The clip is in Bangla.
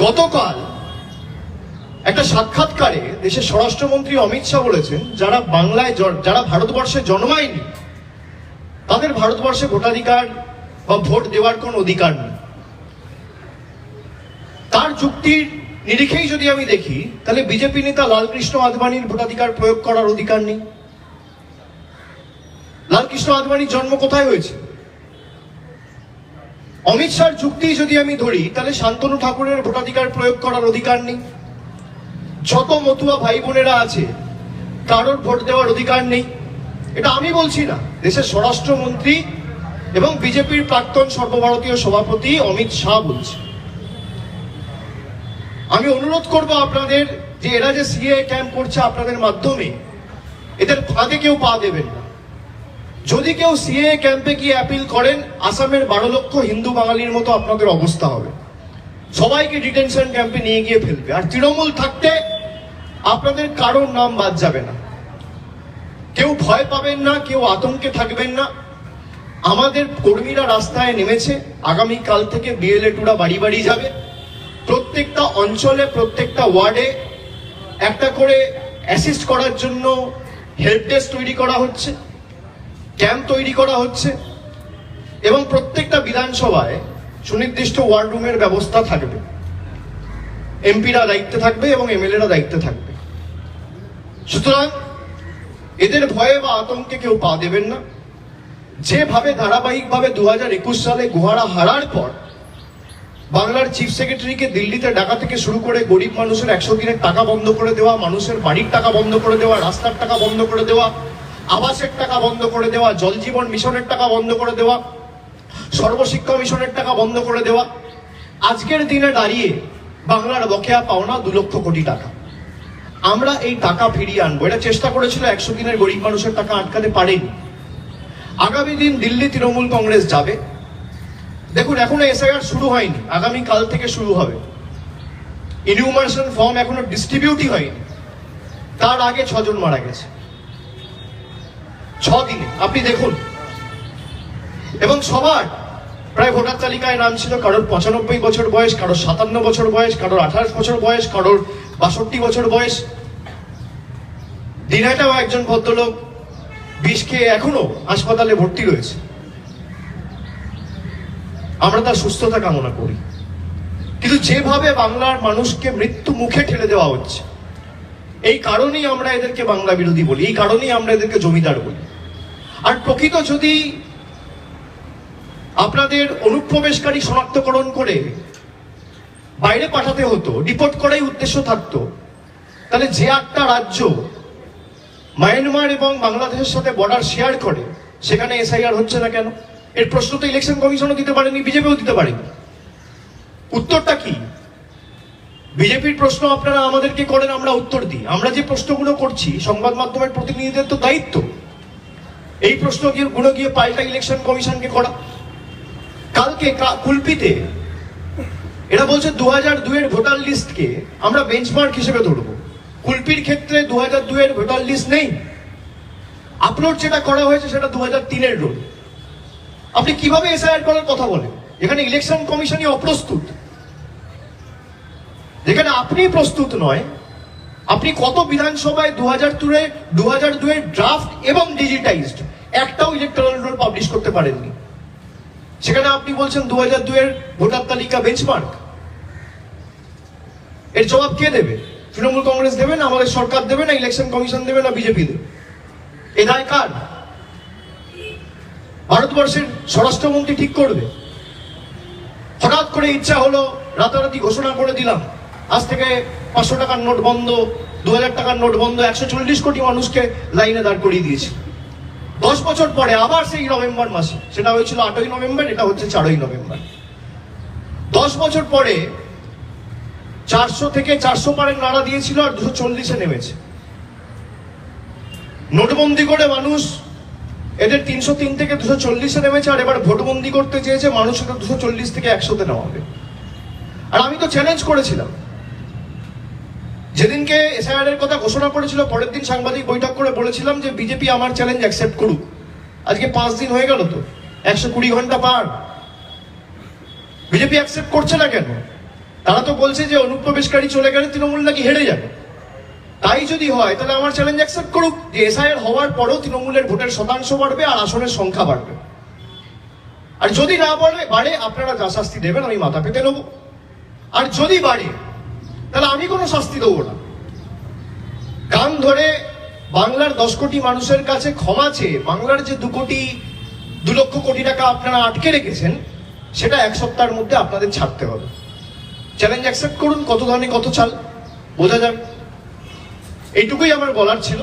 গতকাল একটা সাক্ষাৎকারে দেশের স্বরাষ্ট্রমন্ত্রী অমিত শাহ বলেছেন, যারা বাংলায় যারা ভারতবর্ষে জন্মায়নি, তাদের ভারতবর্ষে ভোটাধিকার বা ভোট দেওয়ার কোন অধিকার নেই। তার যুক্তির নিরিখেই যদি আমি দেখি, তাহলে বিজেপি নেতা লালকৃষ্ণ আদবানির ভোটাধিকার প্রয়োগ করার অধিকার নেই। লালকৃষ্ণ আদবানির জন্ম কোথায় হয়েছে? অমিত শাহর যুক্তি যদি আমি ধরি, তাহলে শান্তনু ঠাকুরের ভোটাধিকার প্রয়োগ করার অধিকার নেই। যত মতুয়া ভাই বোনেরা আছে, কারোর ভোট দেওয়ার অধিকার নেই। এটা আমি বলছি না, দেশের স্বরাষ্ট্রমন্ত্রী এবং বিজেপির প্রাক্তন সর্বভারতীয় সভাপতি অমিত শাহ বলছে। আমি অনুরোধ করব আপনাদের যে এরা যে সিএ ক্যাম্প করছে আপনাদের মাধ্যমে, এদের ফাঁদে কেউ পা দেবেন না। যদি কেউ সিএ ক্যাম্পে গিয়ে অ্যাপিল করেন, আসামের বারো লক্ষ হিন্দু বাঙালির মতো আপনাদের অবস্থা হবে। সবাইকে ডিটেনশন ক্যাম্পে নিয়ে গিয়ে ফেলবে। আর তৃণমূল থাকতে আপনাদের কারোর নাম বাদ যাবে না। কেউ ভয় পাবেন না, কেউ আতঙ্কে থাকবেন না। আমাদের কর্মীরা রাস্তায় নেমেছে। আগামী কাল থেকে বিএলএ টুরা বাড়ি বাড়ি যাবে। প্রত্যেকটা অঞ্চলে, প্রত্যেকটা ওয়ার্ডে একটা করে অ্যাসিস্ট করার জন্য হেল্প ডেস্ক তৈরি করা হচ্ছে। ক্যাম্প তৈরি করা হচ্ছে এবং প্রত্যেকটা বিধানসভায় সুনির্দিষ্ট ওয়ার্ড রুমের ব্যবস্থা থাকবে। এমপিরা দায়িত্বে থাকবে এবং এমএলএরা দায়িত্বে থাকবে। সুতরাং এদের ভয়ে বা আতঙ্কে কেউ পা দেবেন না। যেভাবে ধারাবাহিকভাবে দু হাজার একুশ সালে গুহারা হারার পর বাংলার চিফ সেক্রেটারিকে দিল্লিতে ডাকা থেকে শুরু করে গরিব মানুষের একশো দিনের টাকা বন্ধ করে দেওয়া, মানুষের বাড়ির টাকা বন্ধ করে দেওয়া, রাস্তার টাকা বন্ধ করে দেওয়া আবাসের টাকা বন্ধ করে দেওয়া জল জীবন মিশনের টাকা বন্ধ করে দেওয়া, সর্বশিক্ষা মিশনের টাকা বন্ধ করে দেওয়া, আজকের দিনে দাঁড়িয়ে বাংলার বকেয়া পাওনা দু লক্ষ কোটি টাকা। আমরা এই টাকা ফিরিয়ে আনব। এটা চেষ্টা করেছিল একশো দিনের গরিব মানুষের টাকা আটকাতে পারেনি। আগামী দিন দিল্লি তৃণমূল কংগ্রেস যাবে। দেখুন, এখনও এসআইআর শুরু হয়নি। আগামী কাল থেকে শুরু হবে। ইনিউমারেশন ফর্ম এখনও ডিস্ট্রিবিউটই হয়নি। তার আগে ছজন মারা গেছে। ছ আপনি দেখুন। এবং সবার প্রায় ভোটার তালিকায় নাম ছিল কারোর পঁচানব্বই বছর বয়স, কারোর সাতান্ন বছর বয়স, কারোর আঠাশ বছর বয়স, কারোর বাষট্টি বছর বয়স। দিনহাটাও একজন ভদ্রলোক বিষ খেয়ে এখনও হাসপাতালে ভর্তি রয়েছে। আমরা তার সুস্থতা কামনা করি। কিন্তু যেভাবে বাংলার মানুষকে মৃত্যু মুখে ঠেলে দেওয়া হচ্ছে, এই কারণেই আমরা এদেরকে বাংলা বিরোধী বলি, এই কারণেই আমরা এদেরকে জমিদার বলি। আর প্রকৃত যদি আপনাদের অনুপ্রবেশকারী শনাক্তকরণ করে বাইরে পাঠাতে হতো, ডিপোর্ট করাই উদ্দেশ্য থাকতো, তাহলে যে একটা রাজ্য মায়ানমার এবং বাংলাদেশের সাথে বর্ডার শেয়ার করে, সেখানে এসআইআর হচ্ছে না কেন? এর প্রশ্ন তো ইলেকশন কমিশনও দিতে পারেনি বিজেপিও দিতে পারেনি। উত্তরটা কি? বিজেপির প্রশ্ন আপনারা আমাদেরকে করেন, আমরা উত্তর দিই। আমরা যে প্রশ্নগুলো করছি, সংবাদ মাধ্যমের প্রতিনিধিদের তো দায়িত্ব। এই প্রশ্ন গিয়ে গুলো গিয়ে পাল্টা ইলেকশন কমিশনকে করা। কালকে কুলপিতে এরা বলছে দু হাজার দুয়ের ভোটার লিস্টকে আমরা বেঞ্চমার্ক হিসেবে ধরবো। কুলপির ক্ষেত্রে দু হাজার দুয়ের ভোটার লিস্ট নেই। আপলোড যেটা করা হয়েছে সেটা দু হাজার তিনের রোল আপনি কীভাবে এসআইআর করার কথা বলেন? এখানে ইলেকশন কমিশনই অপ্রস্তুত। যেখানে আপনি প্রস্তুত নয়, আপনি কত বিধানসভায় দু হাজার দুয়ে দু হাজার দুয়ের ড্রাফট এবং ডিজিটাইজড একটাও ইলেকট্রাল রোল পাবলিশ করতে পারেননি। সেখানে আপনি বলছেন দু হাজার দুয়ের ভোটার তালিকা বেঞ্চমার্ক এর জবাব কে দেবে? তৃণমূল কংগ্রেস দেবে না আমাদের সরকার দেবে না ইলেকশন কমিশন দেবে না বিজেপি দেবে? এ দায় কার? ভারতবর্ষের স্বরাষ্ট্রমন্ত্রী ঠিক করবে। হঠাৎ করে ইচ্ছা হলো রাতারাতি ঘোষণা করে দিলাম। আজ থেকে পাঁচশো টাকার নোট বন্ধ দু হাজার টাকার নোট বন্ধ, একশো চল্লিশ কোটি মানুষকে লাইনে দাঁড় করিয়ে দিয়েছে। দশ বছর পরে আবার সেই নভেম্বর মাসে, সেটা হয়েছিল আটই নভেম্বর, এটা হচ্ছে চারই নভেম্বর। দশ বছর পরে চারশো থেকে চারশো পারে নাড়া দিয়েছিল আর দুশো চল্লিশে নেমেছে। নোটবন্দি করে মানুষ এদের তিনশো তিন থেকে দুশো চল্লিশে নেমেছে আর এবার ভোটবন্দি করতে চেয়েছে মানুষ এটা দুশো চল্লিশ থেকে একশোতে নেওয়াবে আর আমি তো চ্যালেঞ্জ করেছিলাম। যেদিনকে এসআইআর এর কথা ঘোষণা করেছিল, পরের দিন সাংবাদিক বৈঠক করে বলেছিলাম যে বিজেপি আমার চ্যালেঞ্জ অ্যাকসেপ্ট করুক। আজকে পাঁচ দিন হয়ে গেল তো, একশো কুড়ি ঘণ্টা পার। বিজেপি অ্যাকসেপ্ট করছে না কেন? তারা তো বলছে যে অনুপ্রবেশকারী চলে গেলে তৃণমূল নাকি হেরে যাবে। তাই যদি হয়, তাহলে আমার চ্যালেঞ্জ অ্যাকসেপ্ট করুক। যে এসআইআর হওয়ার পরেও তৃণমূলের ভোটের শতাংশ বাড়বে আর আসনের সংখ্যা বাড়বে। আর যদি না বাড়ে বাড়ে আপনারা যা শাস্তি দেবেন, আমি মাথা পেতে নেব। আর যদি বাড়ে তাহলে আমি কোনো শাস্তি দেবো না। গান ধরে বাংলার দশ কোটি মানুষের কাছে ক্ষমা চেয়ে বাংলার যে দু কোটি, দু লক্ষ কোটি টাকা আপনারা আটকে রেখেছেন, সেটা এক সপ্তাহের মধ্যে আপনাদের ছাড়তে হবে। চ্যালেঞ্জ অ্যাকসেপ্ট করুন, কত ধরনের কত চাল, বোঝা যাবে এইটুকুই আমার বলার ছিল।